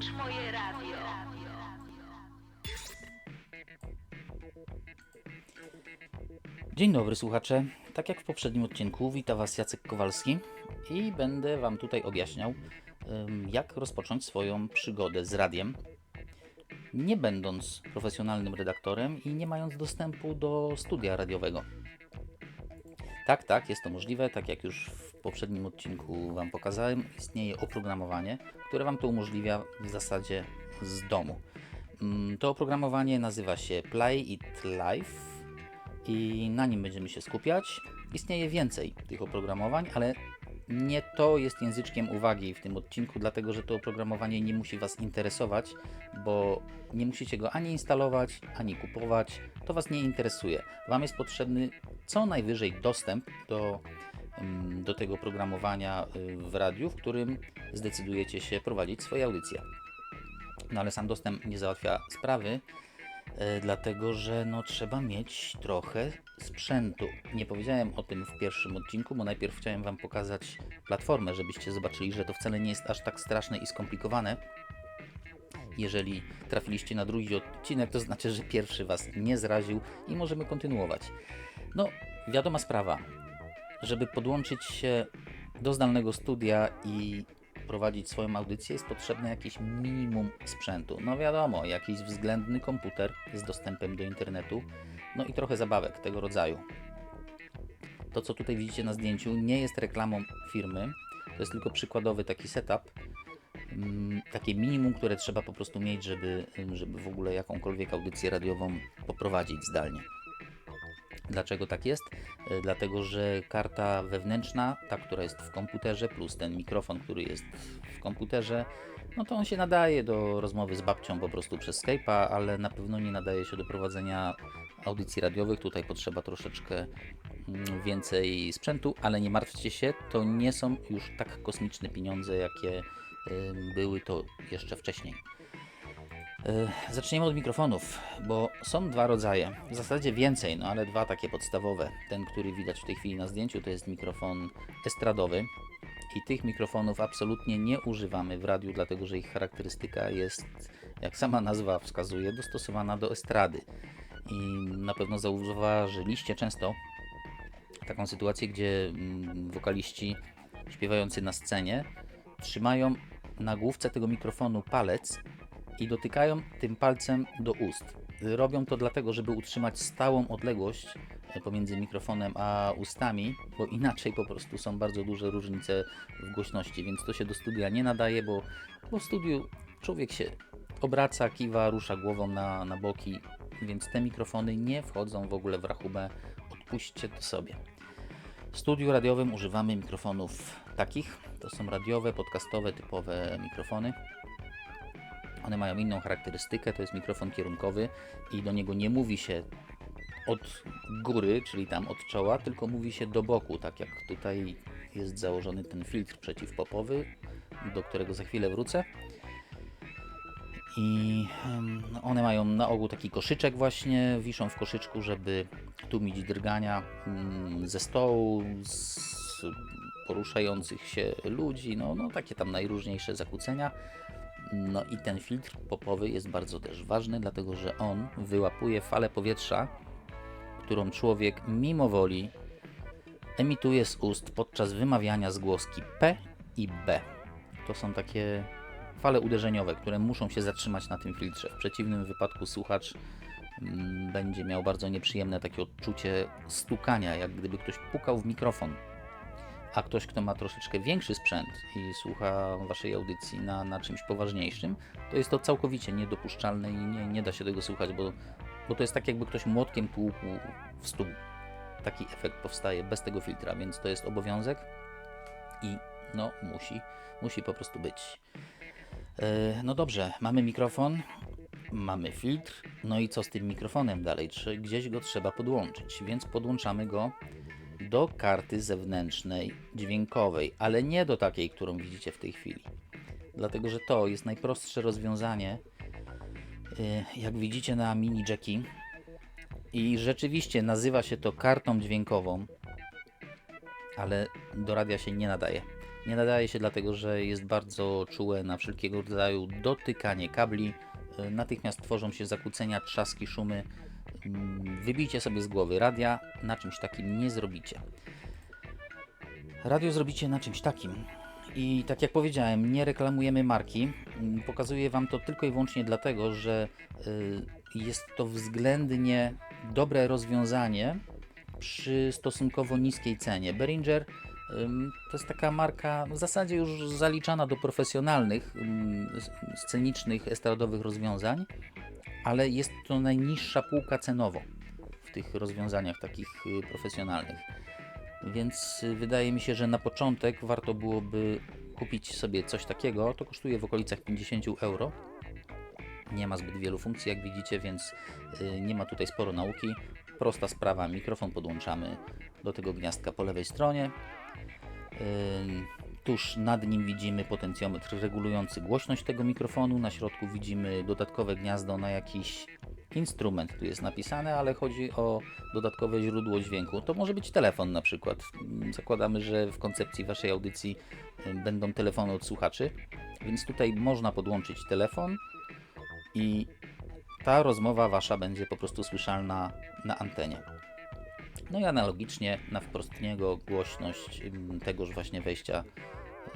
Włącz moje radio. Dzień dobry słuchacze. Tak jak w poprzednim odcinku, wita Was Jacek Kowalski i będę Wam tutaj objaśniał, jak rozpocząć swoją przygodę z radiem, nie będąc profesjonalnym redaktorem i nie mając dostępu do studia radiowego. Tak, tak, jest to możliwe. Tak jak już w poprzednim odcinku Wam pokazałem, istnieje oprogramowanie, które Wam to umożliwia w zasadzie z domu. Mm, To oprogramowanie nazywa się Play It Live i na nim będziemy się skupiać. Istnieje więcej tych oprogramowań, ale nie to jest języczkiem uwagi w tym odcinku, dlatego że to oprogramowanie nie musi Was interesować, bo nie musicie go ani instalować, ani kupować. To Was nie interesuje. Wam jest potrzebny co najwyżej dostęp do, do tego oprogramowania y, w radiu, w którym zdecydujecie się prowadzić swoje audycje. No ale sam dostęp nie załatwia sprawy, e, dlatego że no, trzeba mieć trochę sprzętu. Nie powiedziałem o tym w pierwszim odcinku, bo najpierw chciałem Wam pokazać platformę, żebyście zobaczyli, że to wcale nie jest aż tak straszne i skomplikowane. Jeżeli trafiliście na drugi odcinek, to znaczy, że pierwszy Was nie zraził i możemy kontynuować. No, wiadoma sprawa, żeby podłączyć się do zdalnego studia i prowadzić swoją audycję, jest potrzebne jakieś minimum sprzętu. No wiadomo, jakiś względny komputer z dostępem do internetu, no i trochę zabawek tego rodzaju. To, co tutaj widzicie na zdjęciu, nie jest reklamą firmy, to jest tylko przykładowy taki setup, mm, takie minimum, które trzeba po prostu mieć, żeby, żeby w ogóle jakąkolwiek audycję radiową poprowadzić zdalnie. Dlaczego tak jest? E, Dlatego, że karta wewnętrzna, ta, która jest w komputerze, plus ten mikrofon, który jest w komputerze, no to on się nadaje do rozmowy z babcią po prostu przez Skype'a, ale na pewno nie nadaje się do prowadzenia audycji radiowych. Tutaj potrzeba troszeczkę mm, więcej sprzętu, ale nie martwcie się, to nie są już tak kosmiczne pieniądze, jakie ym, były to jeszcze wcześniej. E, Zaczniemy od mikrofonów, bo są dwa rodzaje. W zasadzie więcej, no ale dwa takie podstawowe. Ten, który widać w tej chwili na zdjęciu, to jest mikrofon estradowy. I tych mikrofonów absolutnie nie używamy w radiu, dlatego że ich charakterystyka jest, jak sama nazwa wskazuje, dostosowana do estrady. I na pewno zauważyliście często taką sytuację, gdzie mm, wokaliści śpiewający na scenie trzymają na główce tego mikrofonu palec i dotykają tym palcem do ust. Robią to dlatego, żeby utrzymać stałą odległość e, pomiędzy mikrofonem a ustami, bo inaczej po prostu są bardzo duże różnice w głośności, więc to się do studia nie nadaje, bo, bo w studiu człowiek się obraca, kiwa, rusza głową na, na boki, więc te mikrofony nie wchodzą w ogóle w rachubę. Odpuśćcie to sobie. W studiu radiowym używamy mikrofonów takich. To są radiowe, podcastowe, typowe mikrofony. One mają inną charakterystykę, to jest mikrofon kierunkowy i do niego nie mówi się od góry, czyli tam od czoła, tylko mówi się do boku, tak jak tutaj jest założony ten filtr przeciwpopowy, do którego za chwilę wrócę. I one mają na ogół taki koszyczek właśnie, wiszą w koszyczku, żeby tłumić drgania mm, ze stołu, z poruszających się ludzi, no, no takie tam najróżniejsze zakłócenia. No i ten filtr popowy jest bardzo też ważny, dlatego że on wyłapuje falę powietrza, którą człowiek mimo woli emituje z ust podczas wymawiania zgłoski P i B. To są takie fale uderzeniowe, które muszą się zatrzymać na tym filtrze. W przeciwnym wypadku słuchacz mm, będzie miał bardzo nieprzyjemne takie odczucie stukania, jak gdyby ktoś pukał w mikrofon a ktoś, kto ma troszeczkę większy sprzęt i słucha waszej audycji na, na czymś poważniejszym, to jest to całkowicie niedopuszczalne i nie, nie da się tego słuchać, bo, bo to jest tak, jakby ktoś młotkiem tłukł w stół. Taki efekt powstaje bez tego filtra, więc to jest obowiązek i no musi, musi po prostu być. E, No dobrze, mamy mikrofon, mamy filtr, no i co z tym mikrofonem dalej? Czy gdzieś go trzeba podłączyć? Więc podłączamy go do karty zewnętrznej dźwiękowej, ale nie do takiej, którą widzicie w tej chwili. Dlatego, że to jest najprostsze rozwiązanie, y, jak widzicie na mini jacki. I rzeczywiście nazywa się to kartą dźwiękową, ale do radia się nie nadaje. Nie nadaje się dlatego, że jest bardzo czułe na wszelkiego rodzaju dotykanie kabli. Y, Natychmiast tworzą się zakłócenia, trzaski, szumy. Mm, Wybijcie sobie z głowy radia, na czymś takim nie zrobicie. Radio zrobicie na czymś takim. I tak jak powiedziałem, nie reklamujemy marki. Mm, Pokazuję Wam to tylko i wyłącznie dlatego, że y, jest to względnie dobre rozwiązanie przy stosunkowo niskiej cenie. Behringer to jest taka marka w zasadzie już zaliczana do profesjonalnych, scenicznych, estradowych rozwiązań, ale jest to najniższa półka cenowo w tych rozwiązaniach takich y, profesjonalnych. Więc y, wydaje mi się, że na początek warto byłoby kupić sobie coś takiego. To kosztuje w okolicach 50 euro. Nie ma zbyt wielu funkcji, jak widzicie, więc y, nie ma tutaj sporo nauki. Prosta sprawa, mikrofon podłączamy do tego gniazdka po lewej stronie. Tuż nad nim widzimy potencjometr regulujący głośność tego mikrofonu. Na środku widzimy dodatkowe gniazdo na jakiś instrument, tu jest napisane, ale chodzi o dodatkowe źródło dźwięku. To może być telefon na przykład. Zakładamy, że w koncepcji Waszej audycji będą telefony od słuchaczy, więc tutaj można podłączyć telefon i ta rozmowa Wasza będzie po prostu słyszalna na antenie. No i analogicznie na wprost niego głośność ym, tegoż właśnie wejścia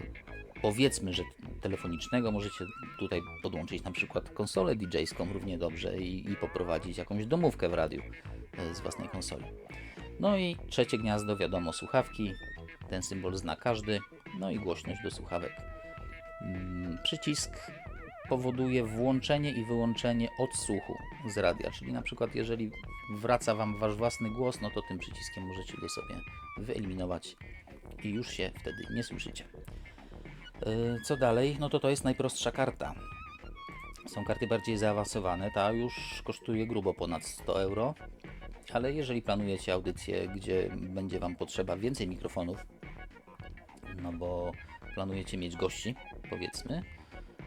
y, powiedzmy, że telefonicznego możecie tutaj podłączyć na przykład konsolę DJ-ską równie dobrze i, i poprowadzić jakąś domówkę w radiu y, z własnej konsoli. No i trzecie gniazdo, wiadomo, słuchawki. Ten symbol zna każdy. No i głośność do słuchawek. Mm, Przycisk powoduje włączenie i wyłączenie odsłuchu z radia, czyli na przykład jeżeli wraca Wam Wasz własny głos, no to tym przyciskiem możecie go sobie wyeliminować i już się wtedy nie słyszycie. Yy, Co dalej? No to to jest najprostsza karta. Są karty bardziej zaawansowane, ta już kosztuje grubo ponad 100 euro, ale jeżeli planujecie audycję, gdzie będzie Wam potrzeba więcej mikrofonów, no bo planujecie mieć gości, powiedzmy,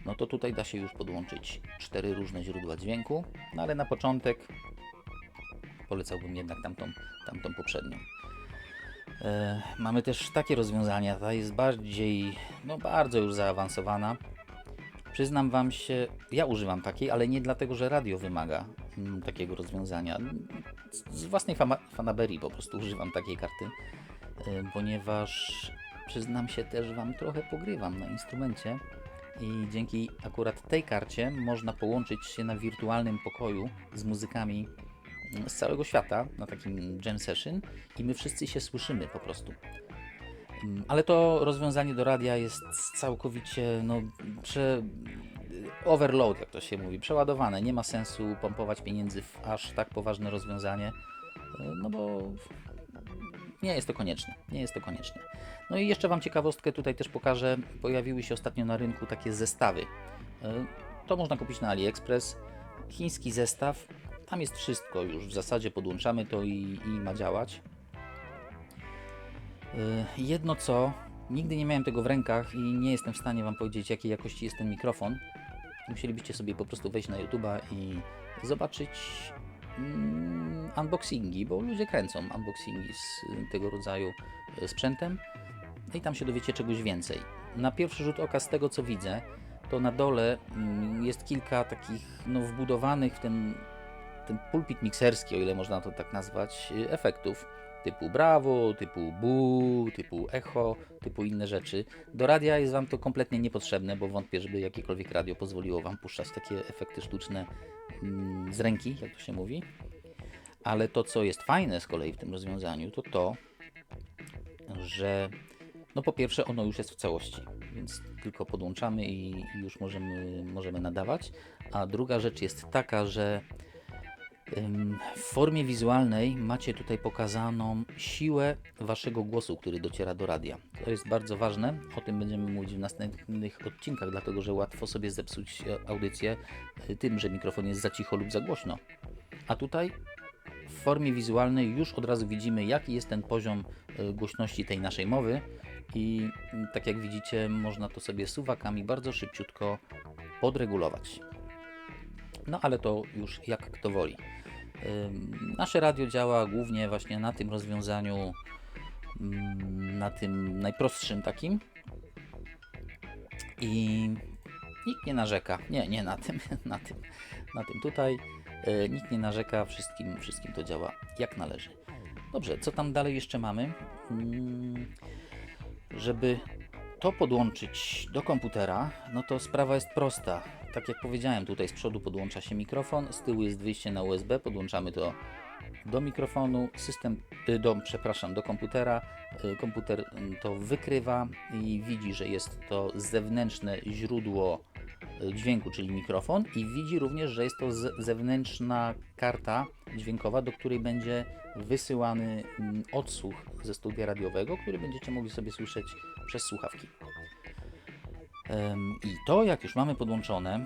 no to tutaj da się już podłączyć cztery różne źródła dźwięku, no ale na początek polecałbym jednak tamtą, tamtą poprzednią. E, mamy też takie rozwiązania, ta jest bardziej, no bardzo już zaawansowana. Przyznam Wam się, ja używam takiej, ale nie dlatego, że radio wymaga mm, takiego rozwiązania. Z, z własnej fama, fanaberii po prostu używam takiej karty, e, ponieważ przyznam się też Wam trochę pogrywam na instrumencie i dzięki akurat tej karcie można połączyć się na wirtualnym pokoju z muzykami z całego świata na takim jam session i my wszyscy się słyszymy po prostu. Mm, Ale to rozwiązanie do radia jest całkowicie no, prze... overload, jak to się mówi, przeładowane. Nie ma sensu pompować pieniędzy w aż tak poważne rozwiązanie, no bo nie jest to konieczne. Nie jest to konieczne. No i jeszcze Wam ciekawostkę tutaj też pokażę. Pojawiły się ostatnio na rynku takie zestawy. Y, To można kupić na AliExpress. Chiński zestaw. Tam jest wszystko już. W zasadzie podłączamy to i, i ma działać. Y, Jedno co, nigdy nie miałem tego w rękach i nie jestem w stanie Wam powiedzieć, jakiej jakości jest ten mikrofon. Musielibyście sobie po prostu wejść na YouTube'a i zobaczyć unboxingi, bo ludzie kręcą unboxingi z tego rodzaju y, sprzętem i tam się dowiecie czegoś więcej. Na pierwszy rzut oka z tego co widzę, to na dole mm, jest kilka takich no, wbudowanych w ten, ten pulpit mikserski, o ile można to tak nazwać, y, efektów typu brawo, typu bu, typu echo, typu inne rzeczy. Do radia jest Wam to kompletnie niepotrzebne, bo wątpię, żeby jakiekolwiek radio pozwoliło Wam puszczać takie efekty sztuczne mm, z ręki, jak to się mówi. Ale to, co jest fajne z kolei w tym rozwiązaniu, to to, że no po pierwsze ono już jest w całości, więc tylko podłączamy i, już możemy, możemy nadawać. A druga rzecz jest taka, że w formie wizualnej macie tutaj pokazaną siłę waszego głosu, który dociera do radia. To jest bardzo ważne, o tym będziemy mówić w następnych odcinkach, dlatego że łatwo sobie zepsuć e, audycję y, tym, że mikrofon jest za cicho lub za głośno. A tutaj w formie wizualnej już od razu widzimy, jaki jest ten poziom y, głośności tej naszej mowy i mm, tak jak widzicie, można to sobie suwakami bardzo szybciutko podregulować. No ale to już jak kto woli. Nasze radio działa głównie właśnie na tym rozwiązaniu, na tym najprostszym takim, I nikt nie narzeka. Nie, nie na tym, na tym, na tym tutaj. E, nikt nie narzeka, wszystkim, wszystkim to działa jak należy. Dobrze, co tam dalej jeszcze mamy? Żeby to podłączyć do komputera, no to sprawa jest prosta. Tak jak powiedziałem, tutaj z przodu podłącza się mikrofon, z tyłu jest wyjście na USB, podłączamy to do mikrofonu, system, y, do, przepraszam, do komputera. Y, Komputer mm, to wykrywa i widzi, że jest to zewnętrzne źródło y, dźwięku, czyli mikrofon i widzi również, że jest to zewnętrzna karta dźwiękowa, do której będzie wysyłany mm, odsłuch ze studia radiowego, który będziecie mogli sobie słyszeć przez słuchawki. I to, jak już mamy podłączone,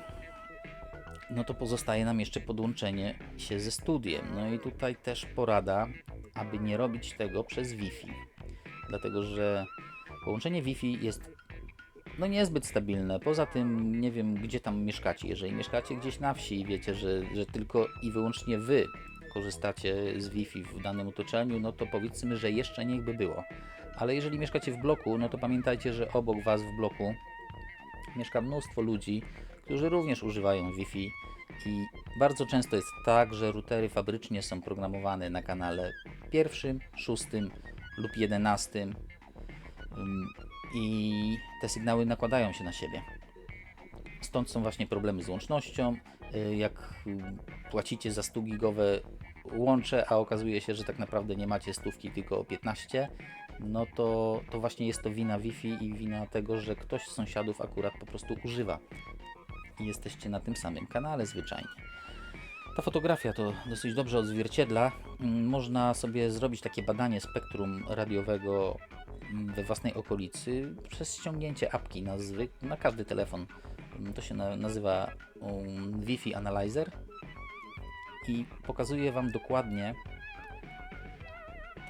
no to pozostaje nam jeszcze podłączenie się ze studiem. No i tutaj też porada, aby nie robić tego przez Wi-Fi. Dlatego, że połączenie Wi-Fi jest no niezbyt stabilne. Poza tym nie wiem, gdzie tam mieszkacie. Jeżeli mieszkacie gdzieś na wsi i wiecie, że, że tylko i wyłącznie wy korzystacie z Wi-Fi w danym otoczeniu, no to powiedzmy, że jeszcze niech by było. Ale jeżeli mieszkacie w bloku, no to pamiętajcie, że obok was w bloku mieszka mnóstwo ludzi, którzy również używają Wi-Fi i bardzo często jest tak, że routery fabrycznie są programowane na kanale pierwszym, szóstym lub jedenastym ym, i te sygnały nakładają się na siebie. Stąd są właśnie problemy z łącznością. Y, Jak płacicie za 100 gigowe łącze, a okazuje się, że tak naprawdę nie macie stówki, tylko 15, no to, to właśnie jest to wina Wi-Fi i wina tego, że ktoś z sąsiadów akurat po prostu używa i jesteście na tym samym kanale zwyczajnie. Ta fotografia to dosyć dobrze odzwierciedla. Mm, Można sobie zrobić takie badanie spektrum radiowego mm, we własnej okolicy przez ściągnięcie apki na, na każdy telefon. Mm, To się na, nazywa um, Wi-Fi Analyzer i pokazuje Wam dokładnie,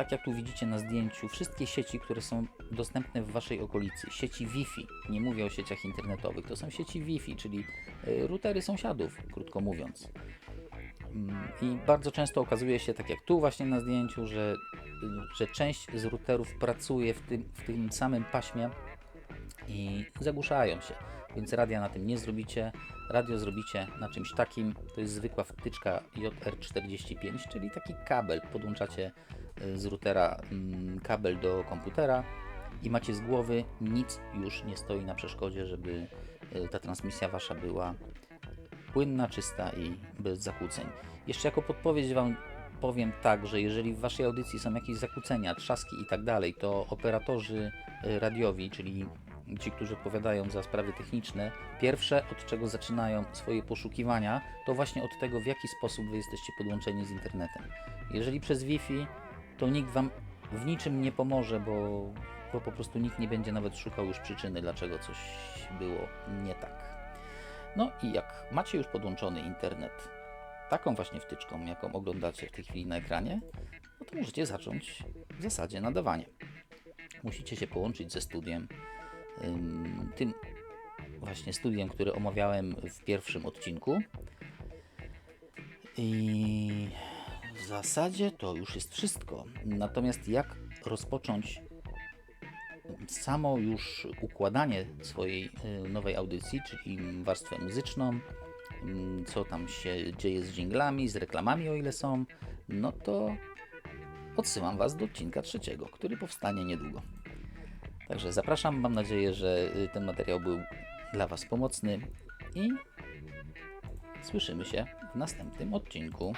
tak jak tu widzicie na zdjęciu, wszystkie sieci, które są dostępne w Waszej okolicy. Sieci Wi-Fi, nie mówię o sieciach internetowych, to są sieci Wi-Fi, czyli y, routery sąsiadów, krótko mówiąc. Mm, I bardzo często okazuje się, tak jak tu właśnie na zdjęciu, że, y, że część z routerów pracuje w tym, w tym samym paśmie i zagłuszają się. Więc radia na tym nie zrobicie. Radio zrobicie na czymś takim. To jest zwykła wtyczka JR45, czyli taki kabel. Podłączacie z routera mm, kabel do komputera i macie z głowy. Nic już nie stoi na przeszkodzie, żeby y, ta transmisja wasza była płynna, czysta i bez zakłóceń. Jeszcze jako podpowiedź Wam powiem tak, że jeżeli w Waszej audycji są jakieś zakłócenia, trzaski i tak dalej, to operatorzy y, radiowi, czyli ci, którzy odpowiadają za sprawy techniczne, pierwsze od czego zaczynają swoje poszukiwania, to właśnie od tego, w jaki sposób Wy jesteście podłączeni z internetem. Jeżeli przez Wi-Fi, to nikt Wam w niczym nie pomoże, bo, bo po prostu nikt nie będzie nawet szukał już przyczyny, dlaczego coś było nie tak. No i jak macie już podłączony internet taką właśnie wtyczką, jaką oglądacie w tej chwili na ekranie, no to możecie zacząć w zasadzie nadawanie. Musicie się połączyć ze studiem, ym, tym właśnie studiem, który omawiałem w pierwszym odcinku. I w zasadzie to już jest wszystko. Natomiast jak rozpocząć samo już układanie swojej y, nowej audycji, czyli warstwę muzyczną, mm, co tam się dzieje z dżinglami, z reklamami, o ile są, no to odsyłam Was do odcinka trzeciego, który powstanie niedługo. Także zapraszam, mam nadzieję, że y, ten materiał był dla Was pomocny i słyszymy się w następnym odcinku.